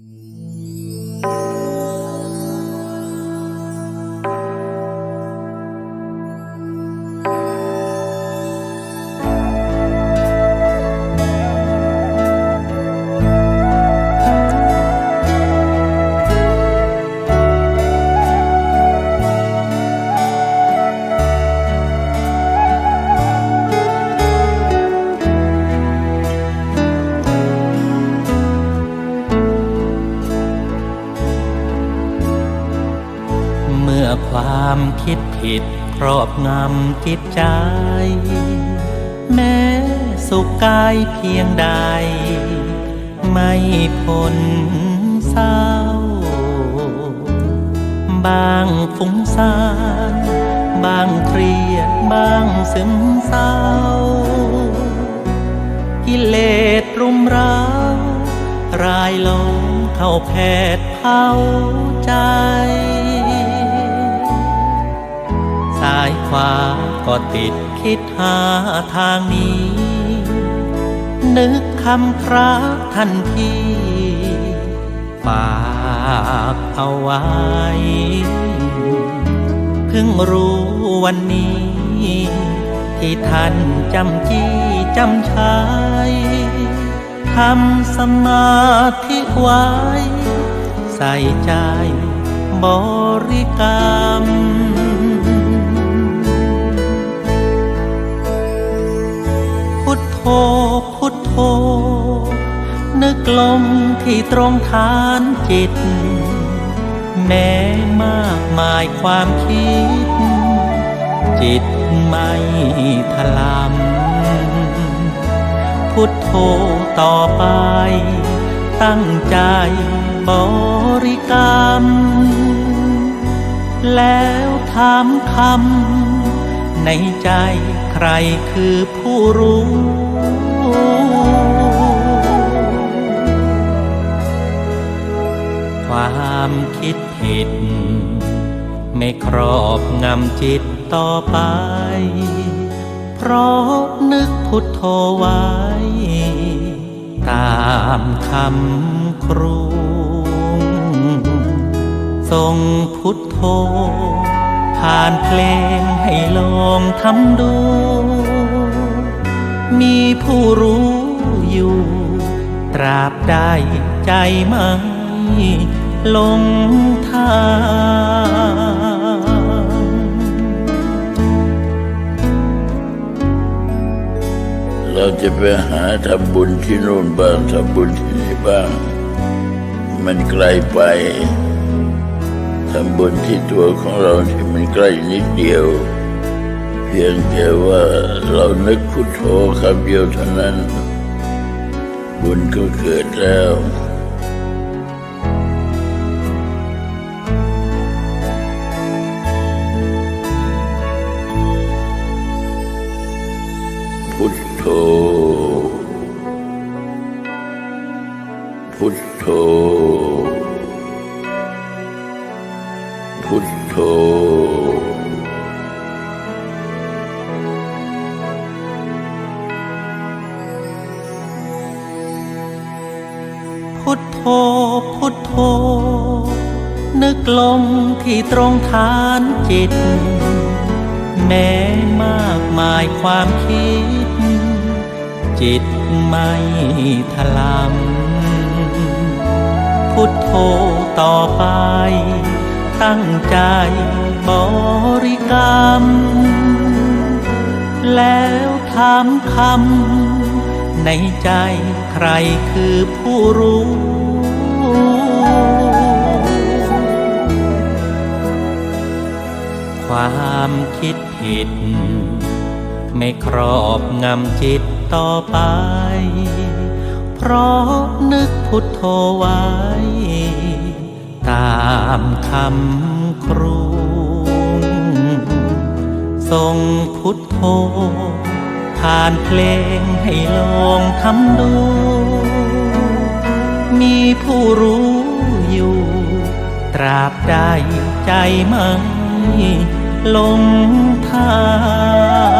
เความคิดผิดครอบงำจิตใจ แม้สุขกายเพียงใด ไม่พ้นเศร้า บางฟุ้งซ่าน บางเครียด บางซึมเศร้า กิเลสรุมเร้ารายลงเข้าแผดเผาใจายขวาก็ติดคิดหาทางนี้ นึกคำพระทันทีฝากเอาไว้ เพิ่งรู้วันนี้ ที่ท่านจำจี้จำใช้ทำสมาธิไว้ ใส่ใจบริกรรม ลมที่ตรงฐานจิต แม้มากมายความคิด จิตไม่ถลำพุทโธต่อไป ตั้งใจบริกรรม แล้วถามคำในใจใครคือผู้รู้ ความคิดผิด ไม่ครอบงำจิตต่อไป เพราะนึกพุทโธไว้ ตามคำครูทรงพุทโธ ผ่านเพลงให้ลองทำดู มีผู้รู้อยู่ ตราบใดใจไม่ ลงทางเราจะไปหาทำบุญที่โน่นบ้างทำบุญที่นี่บ้าง มันไกลไปทำบุญที่ตัวของเราที่มันใกล้นิดเดียว เพียงแต่ว่าเรานึกพุทโธคำเดียวเท่านั้น บุญก็เกิดแล้ว พุทโธ พุทโธ พุทโธ พุทโธ นึกลมที่ตรงฐานจิต แม้มากมายความคิด จิตไม่ถลำ ตั้งใจบริกรรม แล้วถามคำ ในใจใครคือผู้รู้ ความคิดผิด ไม่ครอบงำจิตต่อไป เพราะนึกพุทโธไว้ ตามคำครูทรงพุทโธผ่านเพลงให้ลองทำดู มีผู้รู้อยู่ ตราบใดใจไม่ลงทาง